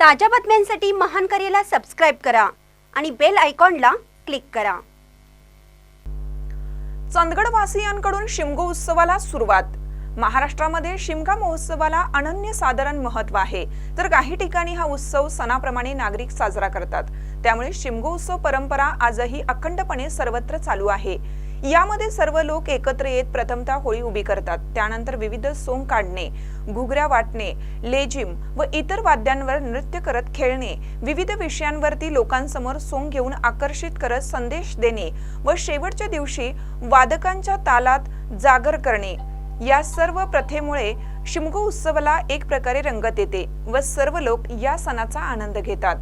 ताज्या बातम्यांसाठी महान करेला सबस्क्राईब करा आणि बेल आयकॉनला क्लिक करा. चंदगड वासियांकडून शिमगो उत्सवाला सुरुवात. महाराष्ट्रामध्ये शिमगा महोत्सवाला अनन्य साधारण महत्त्व आहे. तर काही ठिकाणी हा उत्सव सणाप्रमाणे नागरिक साजरा करतात. त्यामुळे शिमगो उत्सव परंपरा आजही अखंडपणे सर्वत्र चालू आहे. यामध्ये सर्व लोक एकत्र येत प्रथमतः होळी उभी करतात. त्यानंतर विविध सोंग काढणे घुगऱ्या वाटणे लेझिम व इतर वाद्यांवर नृत्य करत खेळणे विविध विषयांवरती लोकांसमोर सोंग घेऊन आकर्षित करत संदेश देणे व शेवटच्या दिवशी वादकांच्या तालात जागर करणे. या सर्व प्रथेमुळे शिमगो उत्सवाला एक प्रकारे रंगत येते व सर्व लोक या सणाचा आनंद घेतात.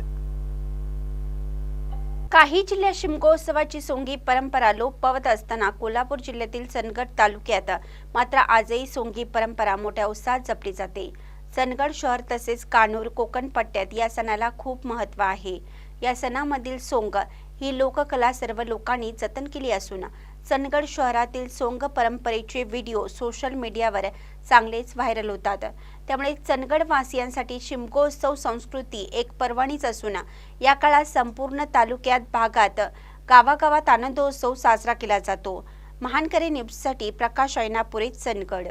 काही जिल्ह्यात शिमगोत्सवाची सोंगी परंपरा लोप पावत असताना कोल्हापूर जिल्ह्यातील सनगड तालुक्यात मात्र आजही सोंगी परंपरा मोठ्या उत्साहात जपली जाते. सनगड शहर तसेच कानूर कोकण पट्ट्यात या सणाला खूप महत्त्व आहे. या सणामधील सोंग ही लोककला सर्व लोकांनी जतन केली असून चंदगड शहरातील सोंग परंपरेचे व्हिडिओ सोशल मीडियावर चांगलेच व्हायरल होतात. त्यामुळे चंदगड वासियांसाठी शिमगोत्सव संस्कृती एक पर्वणीच असून या काळात संपूर्ण तालुक्यात भागात गावागावात आनंदोत्सव साजरा केला जातो. महानकरी न्यूजसाठी प्रकाश ऐनापुरे चंदगड.